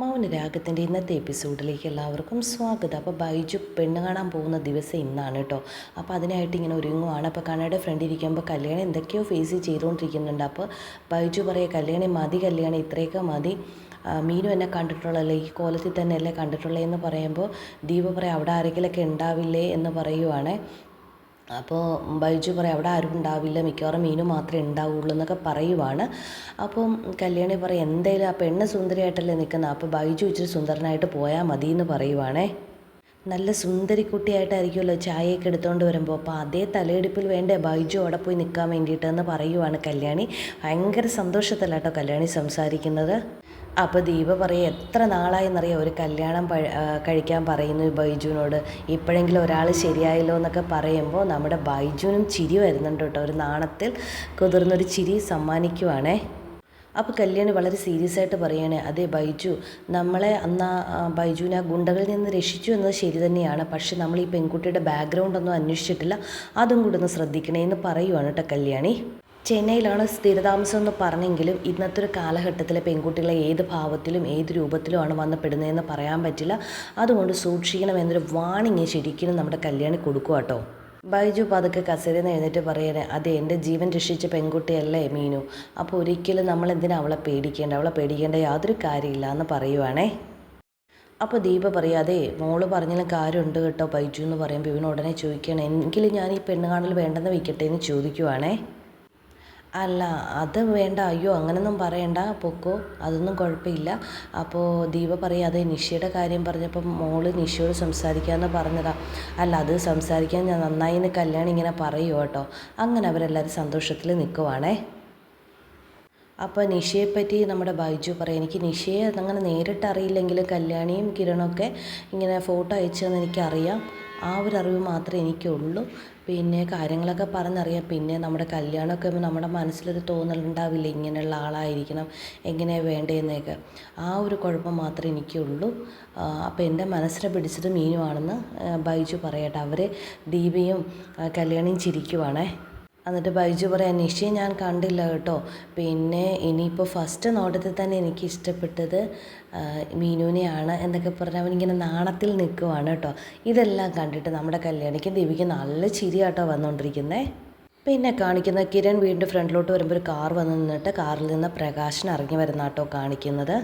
മൗനരാഗത്തിന്റെ ഇന്നത്തെ എപ്പിസോഡിലേക്ക് എല്ലാവർക്കും സ്വാഗതം. അപ്പോൾ ബൈജു പെണ്ണ് കാണാൻ പോകുന്ന ദിവസം ഇന്നാണ് കേട്ടോ. അപ്പോൾ അതിനായിട്ട് ഇങ്ങനെ ഒരുങ്ങുവാണ്. അപ്പോൾ കണ്ണയുടെ ഫ്രണ്ട് ഇരിക്കുമ്പോൾ കല്യാണം എന്തൊക്കെയോ ഫേസ് ചെയ്തുകൊണ്ടിരിക്കുന്നുണ്ട്. അപ്പോൾ ബൈജു പറയുക കല്യാണി മതി കല്യാണി ഇത്രയൊക്കെ മതി. മീനു എന്നെ കണ്ടിട്ടുള്ളല്ലേ ഈ കോലത്തിൽ തന്നെ അല്ലേ കണ്ടിട്ടുള്ളേ എന്ന് പറയുമ്പോൾ ദീപ പറയാം അവിടെ ആരെങ്കിലുമൊക്കെ ഉണ്ടാവില്ലേ? എന്ന് പറയുവാണേ. അപ്പോൾ ബൈജു പറയും അവിടെ ആരും ഉണ്ടാവില്ല. മിക്കവാറും മീനു മാത്രമേ ഉണ്ടാവുള്ളൂ എന്നൊക്കെ പറയുവാണ്. അപ്പം കല്യാണി പറയും എന്തായാലും ആ പെണ്ണ് സുന്ദരിയായിട്ടല്ലേ നിൽക്കുന്നത് അപ്പോൾ ബൈജു ഇച്ചിരി സുന്ദരനായിട്ട് പോയാൽ മതി എന്ന് പറയുവാണേ. നല്ല സുന്ദരി കുട്ടിയായിട്ടായിരിക്കുമല്ലോ ചായയൊക്കെ എടുത്തുകൊണ്ട് വരുമ്പോൾ അപ്പോൾ അതേ തലയെടുപ്പിൽ വേണ്ടേ ബൈജു അവിടെ പോയി നിൽക്കാൻ വേണ്ടിയിട്ട് എന്ന് പറയുവാണ് കല്യാണി. ഭയങ്കര സന്തോഷത്തിലാട്ടോ കല്യാണി സംസാരിക്കുന്നത്. അപ്പോൾ ദീപ പറയും എത്ര നാളായെന്നറിയാം ഒരു കല്യാണം കഴിക്കാൻ പറയുന്നു ബൈജുവിനോട്. ഇപ്പോഴെങ്കിലും ഒരാൾ ശരിയായല്ലോ എന്നൊക്കെ പറയുമ്പോൾ നമ്മുടെ ബൈജുവിനും ചിരി വരുന്നുണ്ട് കേട്ടോ. ഒരു നാണത്തിൽ കുതിർന്നൊരു ചിരി സമ്മാനിക്കുവാണേ. അപ്പോൾ കല്യാണി വളരെ സീരിയസ് ആയിട്ട് പറയുകയാണ് അതേ ബൈജു നമ്മളെ അന്ന് ബൈജുവിനെ ആ ഗുണ്ടകളിൽ നിന്ന് രക്ഷിച്ചു എന്നത് ശരി തന്നെയാണ്. പക്ഷേ നമ്മൾ ഈ പെൺകുട്ടിയുടെ ബാക്ക്ഗ്രൗണ്ട് ഒന്നും അന്വേഷിച്ചിട്ടില്ല. അതും കൂടെ ഒന്ന് ശ്രദ്ധിക്കണേ എന്ന് പറയുവാണ് കേട്ടോ കല്യാണി. ചെന്നൈയിലാണ് സ്ഥിരതാമസം എന്ന് പറഞ്ഞെങ്കിലും ഇന്നത്തെ ഒരു കാലഘട്ടത്തിലെ പെൺകുട്ടികളെ ഏത് ഭാവത്തിലും ഏത് രൂപത്തിലുമാണ് വന്നപ്പെടുന്നതെന്ന് പറയാൻ പറ്റില്ല. അതുകൊണ്ട് സൂക്ഷിക്കണം എന്നൊരു വാണിങ് ശരിക്കും നമ്മുടെ കല്യാണി കൊടുക്കുക കേട്ടോ ബൈജു പതുക്കെ കസേരയിൽ നിന്ന് എഴുന്നേറ്റ് പറയണേ അതെ എന്റെ ജീവൻ രക്ഷിച്ച പെൺകുട്ടിയല്ലേ മീനു? അപ്പോൾ ഒരിക്കലും നമ്മൾ എന്തിനാ അവളെ പേടിക്കേണ്ട? അവളെ പേടിക്കേണ്ട യാതൊരു കാര്യമില്ല എന്ന് പറയുവാണേ. അപ്പോൾ ദീപ പറയാതെ മോൾ പറഞ്ഞാലും കാര്യമുണ്ട് കേട്ടോ ബൈജു എന്ന് പറയുമ്പോൾ ഇവന് ഉടനെ ചോദിക്കുകയാണ് എങ്കിലും ഞാൻ ഈ പെണ്ണ് കാണൽ വേണ്ടെന്ന് വയ്ക്കട്ടെ എന്ന് ചോദിക്കുവാണേ. അല്ല അത് വേണ്ട. അയ്യോ അങ്ങനൊന്നും പറയണ്ട. പൊക്കോ അതൊന്നും കുഴപ്പമില്ല. അപ്പോൾ ദീപ പറയും അതെ നിഷയുടെ കാര്യം പറഞ്ഞപ്പോൾ മോൾ നിഷയോട് സംസാരിക്കാമെന്ന് പറഞ്ഞതാ. അല്ല അത് സംസാരിക്കാൻ ഞാൻ നന്നായി എന്ന് കല്യാണം ഇങ്ങനെ പറയുമോ കേട്ടോ. അങ്ങനെ അവരെല്ലാവരും സന്തോഷത്തിൽ നിൽക്കുവാണേ. അപ്പോൾ നിഷയെ പറ്റി നമ്മുടെ ബൈജു പറയും എനിക്ക് നിഷയെ അങ്ങനെ നേരിട്ട് അറിയില്ലെങ്കിലും കല്യാണിയും കിരണൊക്കെ ഇങ്ങനെ ഫോട്ടോ അയച്ചതെന്ന് എനിക്കറിയാം ആ ഒരു അറിവ് മാത്രമേ എനിക്കുള്ളൂ. പിന്നെ കാര്യങ്ങളൊക്കെ പറഞ്ഞറിയാം. പിന്നെ നമ്മുടെ കല്യാണമൊക്കെ ആകുമ്പോൾ നമ്മുടെ മനസ്സിലൊരു തോന്നലുണ്ടാവില്ല ഇങ്ങനെയുള്ള ആളായിരിക്കണം എങ്ങനെയാണ് വേണ്ടതെന്നൊക്കെ ആ ഒരു കുഴപ്പം മാത്രമേ എനിക്കുള്ളൂ. അപ്പോൾ എന്റെ മനസ്സിനെ പിടിച്ചത് മീനുവാണെന്ന് ബൈജു പറയട്ടെ. അവർ ദീപയും കല്യാണിയും ചിരിക്കുവാണേ. എന്നിട്ട് ബൈജു പറയാം നിഷയെ ഞാൻ കണ്ടില്ല കേട്ടോ. പിന്നെ ഇനിയിപ്പോൾ ഫസ്റ്റ് നോട്ടത്തിൽ തന്നെ എനിക്ക് ഇഷ്ടപ്പെട്ടത് മീനുവിനെയാണ് എന്നൊക്കെ പറഞ്ഞ് അവനിങ്ങനെ നാണത്തിൽ നിൽക്കുവാണ് കേട്ടോ. ഇതെല്ലാം കണ്ടിട്ട് നമ്മുടെ കല്യാണിക്ക് ദേവിക്ക് നല്ല ചിരിയാട്ടോ വന്നുകൊണ്ടിരിക്കുന്നത് പിന്നെ കാണിക്കുന്ന കിരൺ വീടിന്റെ ഫ്രണ്ടിലോട്ട് വരുമ്പോൾ ഒരു കാർ വന്ന് നിന്നിട്ട് കാറിൽ നിന്ന് പ്രകാശൻ ഇറങ്ങി വരുന്ന കേട്ടോ കാണിക്കുന്നത്.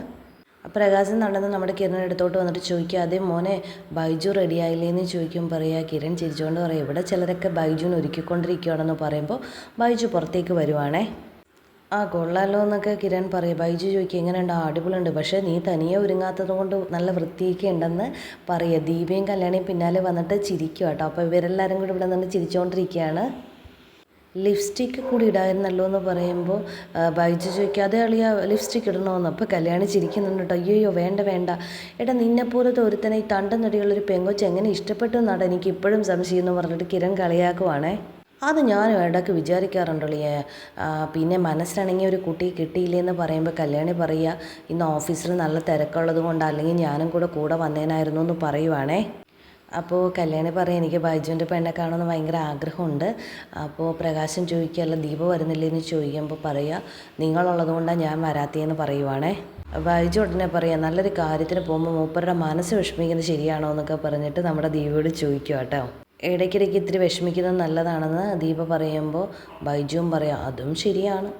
പ്രകാശൻ നടന്ന് നമ്മുടെ കിരണിന്റെ അടുത്തോട്ട് വന്നിട്ട് ചോദിക്കുക അതേ മോനെ ബൈജു റെഡിയായില്ലേന്ന് ചോദിക്കുമ്പോൾ പറയുക കിരൺ ചിരിച്ചുകൊണ്ട് പറയും ഇവിടെ ചിലരൊക്കെ ബൈജുവിന് ഒരുക്കിക്കൊണ്ടിരിക്കുകയാണെന്ന് പറയുമ്പോൾ ബൈജു പുറത്തേക്ക് വരുവാണേ. ആ കൊള്ളാലോ എന്നൊക്കെ കിരൺ പറയും. ബൈജു ചോദിക്കുക എങ്ങനെയുണ്ട്? ആ അടിപൊളിയുണ്ട്. പക്ഷേ നീ തനിയെ ഒരുങ്ങാത്തത് കൊണ്ട് നല്ല വൃത്തിയൊക്കെ ഉണ്ടെന്ന് പറയുക ദീപയും കല്യാണിയും പിന്നാലെ വന്നിട്ട് ചിരിക്കുക കേട്ടോ. അപ്പോൾ ഇവരെല്ലാവരും കൂടി ഇവിടെ നിന്ന് ചിരിച്ചുകൊണ്ടിരിക്കുകയാണ് ലിപ്സ്റ്റിക്ക് കൂടി ഇടായിരുന്നല്ലോ എന്ന് പറയുമ്പോൾ ബൈജു ചോദിക്കുക അതേ അളിയ ലിപ്സ്റ്റിക്ക് ഇടണമെന്ന് അപ്പോൾ കല്യാണി ചിരിക്കുന്നുണ്ട് കേട്ടോ. അയ്യോ വേണ്ട വേണ്ട. എടാ നിന്നെപ്പോലത്തെ ഒരുത്തനെ ഈ തണ്ടം നടിയുള്ളൊരു പെങ്കൊച്ച് എങ്ങനെ ഇഷ്ടപ്പെട്ടു എന്നാണ് എനിക്ക് ഇപ്പോഴും സംശയം എന്ന് പറഞ്ഞിട്ട് കിരൺ കളിയാക്കുവാണേ. അത് ഞാൻ ഇടയ്ക്ക് വിചാരിക്കാറുണ്ടല്ലേ പിന്നെ മനസ്സിലാണെങ്കിൽ ഒരു കുട്ടി കിട്ടിയില്ലെന്ന് പറയുമ്പോൾ കല്യാണി പറയുക ഇന്ന് ഓഫീസിൽ നല്ല തിരക്കുള്ളത് കൊണ്ട് അല്ലെങ്കിൽ ഞാനും കൂടെ കൂടെ വന്നേനായിരുന്നു എന്ന് പറയുവാണേ. അപ്പോൾ കല്യാണി പറയും എനിക്ക് ബൈജുവിന്റെ പെണ്ണെ കാണുമെന്ന് ഭയങ്കര ആഗ്രഹമുണ്ട്. അപ്പോൾ പ്രകാശം ചോദിക്കുകയല്ല ദീപ വരുന്നില്ലെന്ന് ചോദിക്കുമ്പോൾ പറയുക നിങ്ങളുള്ളത് കൊണ്ടാണ് ഞാൻ വരാത്തതെന്ന് പറയുവാണേ. ബൈജു ഉടനെ പറയാം നല്ലൊരു കാര്യത്തിന് പോകുമ്പോൾ മൂപ്പരുടെ മനസ്സ് വിഷമിക്കുന്നത് ശരിയാണോ എന്നൊക്കെ പറഞ്ഞിട്ട് നമ്മുടെ ദീപയോട് ചോദിക്കുക കേട്ടോ ഇടയ്ക്കിടയ്ക്ക് ഇത്തിരി വിഷമിക്കുന്നത് നല്ലതാണെന്ന് ദീപ പറയുമ്പോൾ ബൈജുവും പറയാം അതും ശരിയാണ്.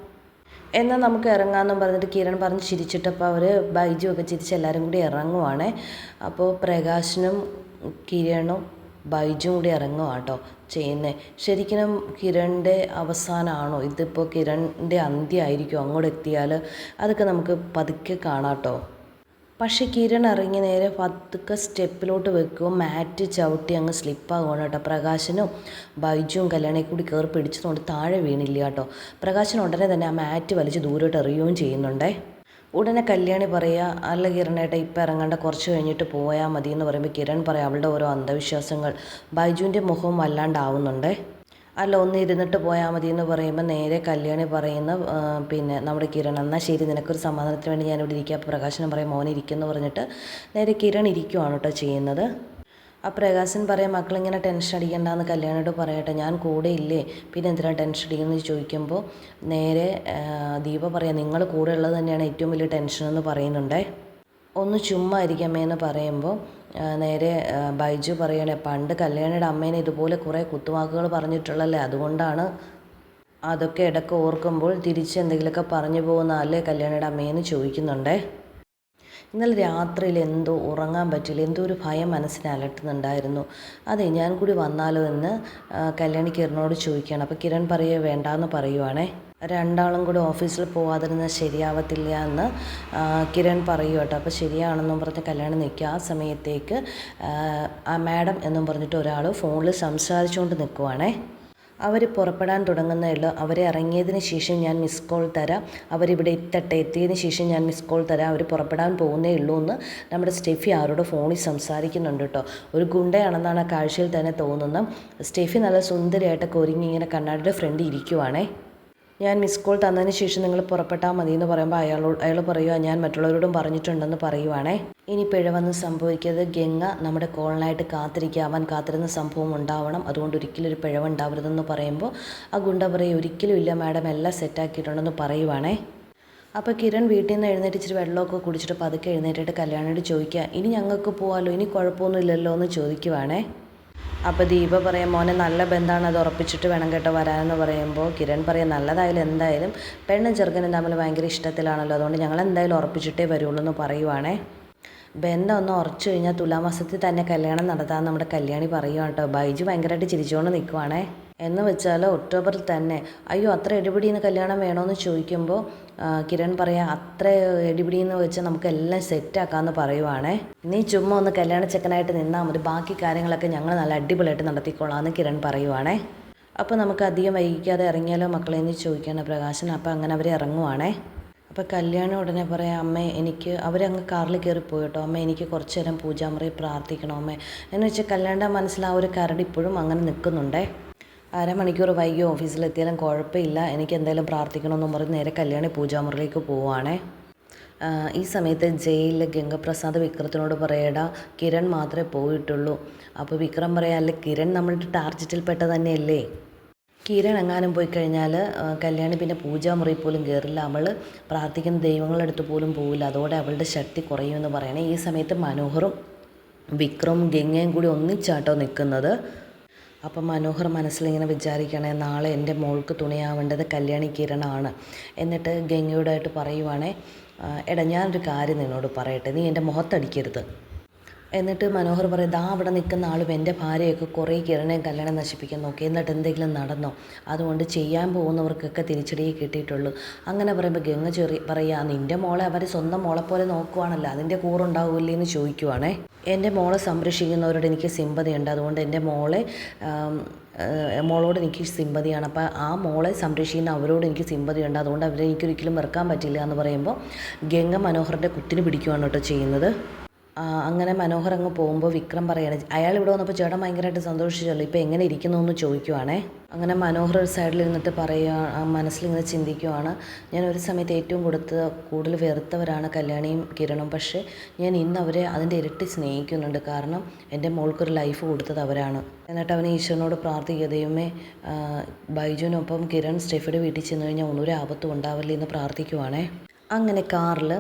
എന്നാൽ നമുക്ക് ഇറങ്ങാമെന്നും പറഞ്ഞിട്ട് കിരൺ പറഞ്ഞ് ചിരിച്ചിട്ടപ്പോൾ അവർ ബൈജു ഒക്കെ ചിരിച്ച് എല്ലാവരും കൂടി ഇറങ്ങുവാണേ. അപ്പോൾ പ്രകാശനും കിരണും ബൈജും കൂടി ഇറങ്ങുക കേട്ടോ ചെയ്യുന്നത് ശരിക്കും കിരണിന്റെ അവസാനമാണോ? ഇതിപ്പോൾ കിരണിന്റെ അന്ത്യമായിരിക്കും അങ്ങോട്ട് എത്തിയാൽ അതൊക്കെ നമുക്ക് പതുക്കെ കാണാം കേട്ടോ പക്ഷേ കിരൺ ഇറങ്ങി നേരെ പതുക്കെ സ്റ്റെപ്പിലോട്ട് വെക്കുമ്പോൾ മാറ്റ് ചവിട്ടി അങ്ങ് സ്ലിപ്പാകുകയാണ് കേട്ടോ. പ്രകാശനും ബൈജുവും കല്യാണി കൂടി കയറി പിടിച്ചതുകൊണ്ട് താഴെ വീണില്ല കേട്ടോ. പ്രകാശൻ ഉടനെ തന്നെ ആ മാറ്റ് വലിച്ച് ദൂരോട്ട് എറിയുകയും ചെയ്യുന്നുണ്ടേ. ഉടനെ കല്യാണി പറയുക അല്ല കിരണേട്ട ഇപ്പം ഇറങ്ങേണ്ട കുറച്ച് കഴിഞ്ഞിട്ട് പോയാൽ മതി എന്ന് പറയുമ്പോൾ കിരൺ പറയാം അവളുടെ ഓരോ അന്ധവിശ്വാസങ്ങൾ. ബൈജുവിന്റെ മുഖവും വല്ലാണ്ടാവുന്നുണ്ടേ. അല്ല ഒന്ന് ഇരുന്നിട്ട് പോയാൽ മതി എന്ന് പറയുമ്പോൾ നേരെ കല്യാണി പറയുന്ന പിന്നെ നമ്മുടെ കിരൺ എന്നാൽ ശരി നിനക്കൊരു സമാധാനത്തിന് വേണ്ടി ഞാനിവിടെ ഇരിക്കുക പ്രകാശനം പറയും മോനെ ഇരിക്കുമെന്ന് പറഞ്ഞിട്ട് നേരെ കിരൺ ഇരിക്കുവാണ് കേട്ടോ ചെയ്യുന്നത്. ആ പ്രകാശൻ പറയാം മക്കളിങ്ങനെ ടെൻഷൻ അടിക്കണ്ടെന്ന് കല്യാണോട് പറയട്ടെ ഞാൻ കൂടെ ഇല്ലേ? പിന്നെ എന്തിനാണ് ടെൻഷൻ അടിക്കുന്നത് ചോദിക്കുമ്പോൾ നേരെ ദീപ പറയാം നിങ്ങൾ കൂടെ ഉള്ളത് തന്നെയാണ് ഏറ്റവും വലിയ ടെൻഷൻ എന്ന് പറയുന്നുണ്ടേ. ഒന്ന് ചുമ്മാ ഇരിക്കാമേ എന്ന് പറയുമ്പോൾ നേരെ ബൈജു പറയണേ പണ്ട് കല്യാണിയുടെ അമ്മേനെ ഇതുപോലെ കുറേ കുത്തുവാക്കുകൾ പറഞ്ഞിട്ടുള്ളല്ലേ? അതുകൊണ്ടാണ് അതൊക്കെ ഇടയ്ക്ക് ഓർക്കുമ്പോൾ തിരിച്ച് എന്തെങ്കിലുമൊക്കെ പറഞ്ഞു പോകുന്ന അല്ലേ കല്യാണിയുടെ അമ്മേന്ന് ചോദിക്കുന്നുണ്ടേ? ഇന്നലെ രാത്രിയിൽ എന്തോ ഉറങ്ങാൻ പറ്റില്ല എന്തോ ഒരു ഭയം മനസ്സിനെ അലട്ടുന്നുണ്ടായിരുന്നു. അതെ ഞാൻ കൂടി വന്നാലോ എന്ന് കല്യാണി കിരണിനോട് ചോദിക്കുകയാണ്. അപ്പോൾ കിരൺ പറയുക വേണ്ടാന്ന് പറയുവാണേ. രണ്ടാളും കൂടി ഓഫീസിൽ പോവാതിരുന്നാൽ ശരിയാവത്തില്ല എന്ന് കിരൺ പറയും കേട്ടോ. അപ്പോൾ ശരിയാണെന്നും പറഞ്ഞ് കല്യാണം നിൽക്കുക. ആ സമയത്തേക്ക് ആ, മാഡം എന്നും പറഞ്ഞിട്ട് ഒരാൾ ഫോണിൽ സംസാരിച്ചുകൊണ്ട് നിൽക്കുവാണേ. അവർ പുറപ്പെടാൻ തുടങ്ങുന്നതല്ലോ അവരെ ഇറങ്ങിയതിന് ശേഷം ഞാൻ മിസ് കോൾ തരാം. അവരിവിടെ എത്തട്ടെ എത്തിയതിന് ശേഷം ഞാൻ മിസ് കോൾ തരാം. അവർ പുറപ്പെടാൻ പോകുന്നേ ഉള്ളൂ എന്ന് നമ്മുടെ സ്റ്റെഫി ആരോട് ഫോണിൽ സംസാരിക്കുന്നുണ്ട് കേട്ടോ. ഒരു ഗുണ്ടയാണെന്നാണ് ആ കാഴ്ചയിൽ തന്നെ തോന്നുന്നത്. സ്റ്റെഫി നല്ല സുന്ദരിയായിട്ടൊക്കെ ഒരുങ്ങി ഇങ്ങനെ കണ്ണാടിയുടെ ഫ്രണ്ട് ഇരിക്കുവാണേ. ഞാൻ മിസ് കോൾ തന്നതിന് ശേഷം നിങ്ങൾ പുറപ്പെട്ടാൽ മതി എന്ന് പറയുമ്പോൾ അയാളോട് അയാൾ പറയുക ഞാൻ മറ്റുള്ളവരോടും പറഞ്ഞിട്ടുണ്ടെന്ന് പറയുവാണേ. ഇനി പിഴവെന്ന് സംഭവിക്കരുത്. ഗംഗ നമ്മുടെ കോളിനായിട്ട് കാത്തിരിക്കുക അവൻ കാത്തിരുന്ന സംഭവം ഉണ്ടാവണം. അതുകൊണ്ട് ഒരിക്കലും ഒരു പിഴവ് ഉണ്ടാവരുതെന്ന് പറയുമ്പോൾ ആ ഗുണ്ട പറയും ഒരിക്കലും ഇല്ല മാഡം എല്ലാം സെറ്റാക്കിയിട്ടുണ്ടെന്ന് പറയുവാണേ. അപ്പോൾ കിരൺ വീട്ടിൽ നിന്ന് എഴുന്നേറ്റ് ഇച്ചിരി വെള്ളമൊക്കെ കുടിച്ചിട്ട് പതുക്കെ എഴുന്നേറ്റിട്ട് കല്യാണിയോട് ചോദിക്കുക ഇനി ഞങ്ങൾക്ക് പോകാമല്ലോ ഇനി കുഴപ്പമൊന്നുമില്ലല്ലോ? എന്ന് ചോദിക്കുവാണേ. അപ്പോൾ ദീപ പറയാം മോനെ നല്ല ബന്ധമാണ് അത് ഉറപ്പിച്ചിട്ട് വേണം കേട്ടോ വരാനെന്ന് പറയുമ്പോൾ കിരൺ പറയാം നല്ലതായാലും എന്തായാലും പെണ്ണും ചെറുക്കനും തമ്മിൽ ഭയങ്കര ഇഷ്ടത്തിലാണല്ലോ. അതുകൊണ്ട് ഞങ്ങൾ എന്തായാലും ഉറപ്പിച്ചിട്ടേ വരുള്ളൂ എന്ന് പറയുവാണേ. ബന്ധം ഒന്ന് ഉറച്ചു കഴിഞ്ഞാൽ തുലാമാസത്തിൽ തന്നെ കല്യാണം നടത്താൻ നമ്മുടെ കല്യാണി പറയുവാണ് കേട്ടോ. ബൈജു ഭയങ്കരമായിട്ട് ചിരിച്ചുകൊണ്ട് നിൽക്കുവാണേ എന്ന് വെച്ചാൽ ഒക്ടോബറിൽ തന്നെ. അയ്യോ അത്ര എടിപിടിന്ന് കല്യാണം വേണമെന്ന് ചോദിക്കുമ്പോൾ കിരൺ പറയാ അത്ര എടിപിടിന്ന് വെച്ചാൽ നമുക്ക് എല്ലാം സെറ്റാക്കാമെന്ന് പറയുവാണേ. നീ ചുമ്മാ ഒന്ന് കല്യാണ ചെക്കനായിട്ട് നിന്നാൽ മതി. ബാക്കി കാര്യങ്ങളൊക്കെ ഞങ്ങൾ നല്ല അടിപൊളിയായിട്ട് നടത്തിക്കൊള്ളാമെന്ന് കിരൺ പറയുവാണേ. അപ്പോൾ നമുക്ക് അധികം വൈകിക്കാതെ ഇറങ്ങിയാലോ മക്കളെ എന്ന് ചോദിക്കുകയാണ് പ്രകാശൻ. അപ്പോൾ അങ്ങനെ അവർ ഇറങ്ങുവാണേ. അപ്പോൾ കല്യാണം ഉടനെ പറയാം അമ്മേ എനിക്ക് അവരങ്ങ് കാറിൽ കയറി പോയിട്ടോ അമ്മ എനിക്ക് കുറച്ച് നേരം പൂജാമുറി പ്രാർത്ഥിക്കണം അമ്മേ. എന്ന് വെച്ചാൽ കല്യാണ മനസ്സിൽ ആ ഒരു കരട് ഇപ്പോഴും അങ്ങനെ നിൽക്കുന്നുണ്ടേ. അരമണിക്കൂർ വൈകി ഓഫീസിലെത്തിയാലും കുഴപ്പമില്ല. എനിക്ക് എന്തായാലും പ്രാർത്ഥിക്കണമെന്നും പറഞ്ഞ് നേരെ കല്യാണി പൂജാമുറിയിലേക്ക് പോവുകയാണേ. ഈ സമയത്ത് ജയിലിൽ ഗംഗപ്രസാദ് വിക്രത്തിനോട് പറയടാ കിരൺ മാത്രമേ പോയിട്ടുള്ളൂ. അപ്പോൾ വിക്രം പറയാം അല്ലെ കിരൺ നമ്മളുടെ ടാർജറ്റിൽപ്പെട്ട തന്നെയല്ലേ? കിരൺ എങ്ങാനും പോയി കഴിഞ്ഞാൽ കല്യാണി പിന്നെ പൂജാമുറി പോലും കയറില്ല അവൾ പ്രാർത്ഥിക്കുന്ന ദൈവങ്ങളുടെ അടുത്ത് പോലും പോവില്ല. അതോടെ അവളുടെ ശക്തി കുറയുമെന്ന് പറയണേ. ഈ സമയത്ത് മനോഹറും വിക്രവും ഗംഗയും കൂടി ഒന്നിച്ചാട്ടോ നിൽക്കുന്നത്. അപ്പം മനോഹർ മനസ്സിലിങ്ങനെ വിചാരിക്കണേ നാളെ എന്റെ മോൾക്ക് തുണിയാവേണ്ടത് കല്യാണി കിരണാണ്. എന്നിട്ട് ഗംഗയോടായിട്ട് പറയുവാണേ "ആ, എടാ ഞാനൊരു കാര്യം നിന്നോട് പറയട്ടെ നീ എന്റെ മുഖത്തടിക്കരുത്. എന്നിട്ട് മനോഹർ പറയും ദാ അവിടെ നിൽക്കുന്ന ആളും എന്റെ ഭാര്യയൊക്കെ കുറേ കിരണയും കല്യാണം നശിപ്പിക്കാൻ നോക്കി എന്നിട്ട് എന്തെങ്കിലും നടന്നോ? അതുകൊണ്ട് ചെയ്യാൻ പോകുന്നവർക്കൊക്കെ തിരിച്ചടിയെ കിട്ടിയിട്ടുള്ളൂ. അങ്ങനെ പറയുമ്പോൾ ഗംഗ ചെറി പറയുക നിന്റെ മോളെ അവർ സ്വന്തം മോളെ പോലെ നോക്കുവാണല്ലോ. അതിന്റെ കൂറുണ്ടാവില്ലേ എന്ന് ചോദിക്കുവാണേ. എന്റെ മോളെ സംരക്ഷിക്കുന്നവരോട് എനിക്ക് സിമ്പതിയുണ്ട്. അതുകൊണ്ട് എന്റെ മോളെ മോളോട് എനിക്ക് സിമ്പതിയാണ്. അപ്പോൾ ആ മോളെ സംരക്ഷിക്കുന്ന അവരോട് എനിക്ക് സിമ്പതിയുണ്ട്. അതുകൊണ്ട് അവരെ എനിക്കൊരിക്കലും വെറുക്കാൻ പറ്റില്ല. എന്ന് പറയുമ്പോൾ ഗംഗ മനോഹറിന്റെ കുത്തിന് പിടിക്കുവാണ് കേട്ടോ ചെയ്യുന്നത്. അങ്ങനെ മനോഹർ അങ്ങ് പോകുമ്പോൾ വിക്രം പറയാണ് അയാൾ ഇവിടെ വന്നപ്പോൾ ചേട്ടൻ ഭയങ്കരമായിട്ട് സന്തോഷിച്ചല്ലോ ഇപ്പോൾ എങ്ങനെ ഇരിക്കുന്നു എന്ന് ചോദിക്കുവാണേ. അങ്ങനെ മനോഹർ ഒരു സൈഡിൽ ഇരുന്നിട്ട് പറയുക മനസ്സിലിങ്ങനെ ചിന്തിക്കുവാണ് ഞാൻ ഒരു സമയത്ത് ഏറ്റവും കൊടുത്ത് കൂടുതൽ വെറുത്തവരാണ് കല്യാണിയും കിരണും പക്ഷേ ഞാൻ ഇന്ന് അവരെ അതിന്റെ ഇരട്ടി സ്നേഹിക്കുന്നുണ്ട് കാരണം എന്റെ മോൾക്കൊരു ലൈഫ് കൊടുത്തത് അവരാണ്. എന്നിട്ട് അവൻ ഈശ്വരനോട് പ്രാർത്ഥിക്കുക ബൈജുവിനൊപ്പം കിരൺ സ്റ്റെഫിയുടെ വീട്ടിൽ ചെന്ന് കഴിഞ്ഞാൽ ഒന്നും ഒരു ആപത്തും ഉണ്ടാവില്ല എന്ന് പ്രാർത്ഥിക്കുവാണേ. അങ്ങനെ കാറിൽ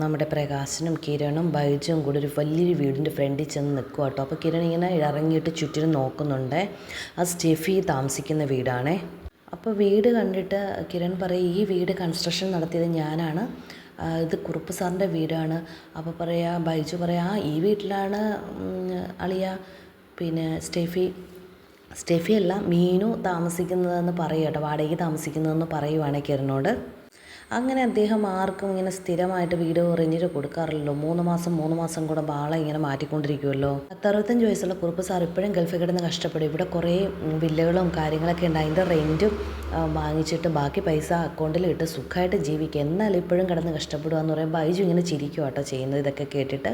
നമ്മുടെ പ്രകാശനും കിരണും ബൈജും കൂടി ഒരു വലിയൊരു വീടിന്റെ ഫ്രണ്ടിൽ ചെന്ന് നിൽക്കുക കേട്ടോ. അപ്പോൾ കിരൺ ഇങ്ങനെ ഇറങ്ങിയിട്ട് ചുറ്റിനും നോക്കുന്നുണ്ട്. ആ സ്റ്റെഫി താമസിക്കുന്ന വീടാണേ. അപ്പോൾ വീട് കണ്ടിട്ട് കിരൺ പറയും ഈ വീട് കൺസ്ട്രക്ഷൻ നടത്തിയത് ഞാനാണ്. ഇത് കുറുപ്പ് സാറിന്റെ വീടാണ്. അപ്പോൾ പറയാ ബൈജു പറയാ ആ ഈ വീട്ടിലാണ് അളിയ. പിന്നെ സ്റ്റെഫി സ്റ്റെഫിയല്ല മീനു താമസിക്കുന്നതെന്ന് പറയുക കേട്ടോ വാടകയ്ക്ക് താമസിക്കുന്നതെന്ന് പറയുവാണ് കിരണിനോട്. അങ്ങനെ അദ്ദേഹം ആർക്കും ഇങ്ങനെ സ്ഥിരമായിട്ട് വീട് റെന്റിന് കൊടുക്കാറില്ലല്ലോ. മൂന്ന് മാസം മൂന്ന് മാസം കൂടെ ബാള ഇങ്ങനെ മാറ്റിക്കൊണ്ടിരിക്കുമല്ലോ പത്തറുപത്തഞ്ച് വയസ്സുള്ള കുറുപ്പ് സാർ ഇപ്പോഴും ഗൾഫിൽ കിടന്ന് കഷ്ടപ്പെടും. ഇവിടെ കുറേ വില്ലകളും കാര്യങ്ങളൊക്കെ ഉണ്ട്. അതിന്റെ റെന്റും വാങ്ങിച്ചിട്ട് ബാക്കി പൈസ അക്കൗണ്ടിൽ ഇട്ട് സുഖമായിട്ട് ജീവിക്കുക. എന്നാൽ ഇപ്പോഴും കിടന്ന് കഷ്ടപ്പെടുക എന്ന് പറയുമ്പോൾ ബൈജു ഇങ്ങനെ ചിരിക്കും കേട്ടോ ചെയ്യുന്നത്. ഇതൊക്കെ കേട്ടിട്ട്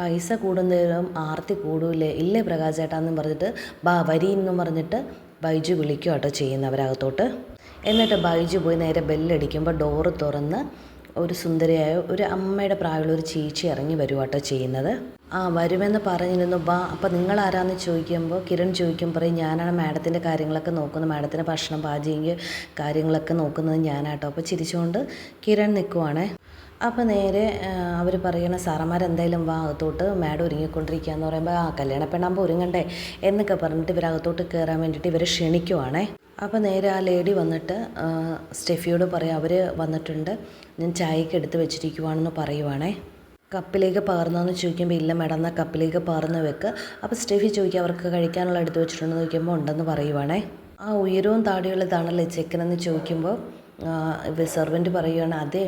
പൈസ കൂടുന്നതിലും ആർത്തി കൂടൂലേ. ഇല്ലേ പ്രകാശ് ചേട്ടാന്നും പറഞ്ഞിട്ട് ബാ വരി എന്നും പറഞ്ഞിട്ട് ബൈജു വിളിക്കും കേട്ടോ ചെയ്യുന്നവരകത്തോട്ട് എന്നിട്ട് ബൈജു പോയി നേരെ ബെല്ലടിക്കുമ്പോൾ ഡോറ് തുറന്ന് ഒരു സുന്ദരിയായ ഒരു അമ്മയുടെ പ്രായമുള്ള ഒരു ചേച്ചി ഇറങ്ങി വരുവാട്ടോ ചെയ്യുന്നത്. ആ വരുമെന്ന് പറഞ്ഞിരുന്നു. ബാ അപ്പം നിങ്ങൾ ആരാന്ന് ചോദിക്കുമ്പോൾ കിരൺ ചോദിക്കും പറയും ഞാനാണ് മാഡത്തിന്റെ കാര്യങ്ങളൊക്കെ നോക്കുന്നത്. മാഡത്തിന്റെ ഭക്ഷണം പാചകം കാര്യങ്ങളൊക്കെ നോക്കുന്നത് ഞാനാട്ടോ. അപ്പോൾ ചിരിച്ചുകൊണ്ട് കിരൺ നിൽക്കുവാണേ അപ്പോൾ നേരെ അവർ പറയണ സാറന്മാരെന്തായാലും വാ അകത്തോട്ട് മാഡം ഒരുങ്ങിക്കൊണ്ടിരിക്കുക എന്ന് പറയുമ്പോൾ ആ കല്യാണ പെണ്ണാകുമ്പോൾ ഒരുങ്ങണ്ടേ? എന്നൊക്കെ പറഞ്ഞിട്ട് ഇവർ അകത്തോട്ട് കയറാൻ വേണ്ടിയിട്ട് ഇവരെ ക്ഷണിക്കുവാണേ. അപ്പോൾ നേരെ ആ ലേഡി വന്നിട്ട് സ്റ്റെഫിയോട് പറയാം അവർ വന്നിട്ടുണ്ട് ഞാൻ ചായക്ക് എടുത്ത് വെച്ചിരിക്കുവാണെന്ന് പറയുവാണേ. കപ്പിലേക്ക് പകർന്നോന്ന് ചോദിക്കുമ്പോൾ ഇല്ല മാഡം എന്നാൽ കപ്പിലേക്ക് പകർന്ന് വെക്ക്. അപ്പോൾ സ്റ്റെഫി ചോദിക്കുക അവർക്ക് കഴിക്കാനുള്ള എടുത്ത് വെച്ചിട്ടുണ്ടെന്ന് ചോദിക്കുമ്പോൾ ഉണ്ടെന്ന് പറയുവാണേ. ആ ഉയരവും താടിയുള്ള ഇതാണല്ലേ ചെക്കനെന്ന് ചോദിക്കുമ്പോൾ സെർവന്റ് പറയുകയാണ് അതെ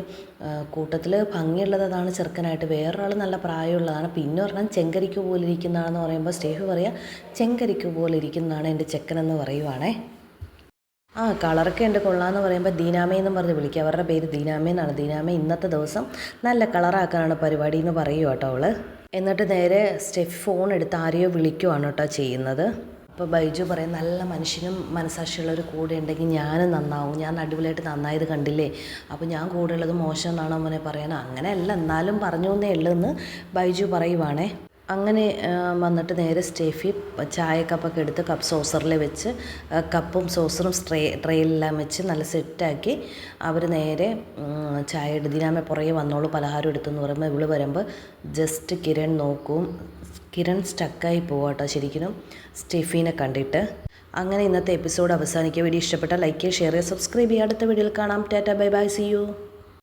കൂട്ടത്തിൽ ഭംഗിയുള്ളത് അതാണ് ചെറുക്കനായിട്ട്. വേറൊരാൾ നല്ല പ്രായമുള്ളതാണ്. പിന്നെ പറഞ്ഞാൽ ചെങ്കരിക്ക് പോലെ ഇരിക്കുന്നതാണെന്ന് പറയുമ്പോൾ സ്റ്റേഫി പറയുക ചെങ്കരിക്ക് പോലെ ഇരിക്കുന്നതാണ് എന്റെ ചെക്കനെന്ന് പറയുവാണേ. ആ കളറൊക്കെ ഉണ്ട് കൊള്ളാമെന്ന് പറയുമ്പോൾ ദീനാമേ എന്നും പറഞ്ഞ് വിളിക്കുക അവരുടെ പേര് ദീനാമേന്നാണ് ദീനാമ ദീനാമേ ഇന്നത്തെ ദിവസം നല്ല കളറാക്കാനാണ് പരിപാടി എന്ന് പറയുക കേട്ടോ അവൾ എന്നിട്ട് നേരെ സ്റ്റെഫ് ഫോൺ എടുത്ത് ആരെയോ വിളിക്കുവാണ് കേട്ടോ ചെയ്യുന്നത്. അപ്പോൾ ബൈജു പറയും നല്ല മനുഷ്യനും മനസാക്ഷിയുള്ളവർ കൂടെ ഉണ്ടെങ്കിൽ ഞാനും നന്നാവും. ഞാൻ അടിപൊളിയായിട്ട് നന്നായത് കണ്ടില്ലേ? അപ്പോൾ ഞാൻ കൂടെ ഉള്ളത് മോശം എന്നാണോ അവനെ പറയാൻ അങ്ങനെയല്ല എന്നാലും പറഞ്ഞു എന്നേ ഉള്ളൂ എന്ന് ബൈജു പറയുവാണേ. അങ്ങനെ വന്നിട്ട് നേരെ സ്റ്റേഫി ചായക്കപ്പൊക്കെ എടുത്ത് കപ്പ് സോസറിൽ വെച്ച് കപ്പും സോസറും സ്ട്രേ ട്രേയിലെല്ലാം വെച്ച് നല്ല സെറ്റാക്കി അവർ നേരെ ചായ എടുത്ത് പുറകെ വന്നോളൂ പലഹാരം എടുത്തെന്ന് പറയുമ്പോൾ ഇവൾ വരുമ്പോൾ ജസ്റ്റ് കിരൺ നോക്കും. കിരൺ സ്റ്റക്കായി പോവാട്ടോ ശരിക്കും സ്റ്റെഫീനെ കണ്ടിട്ട്. അങ്ങനെ ഇന്നത്തെ എപ്പിസോഡ് അവസാനിക്കുക വീഡിയോ ഇഷ്ടപ്പെട്ടാൽ ലൈക്ക് ചെയ്യുക ഷെയർ ചെയ്യുക സബ്സ്ക്രൈബ് ചെയ്യുക. അടുത്ത വീഡിയോയിൽ കാണാം. Tata bye bye see you.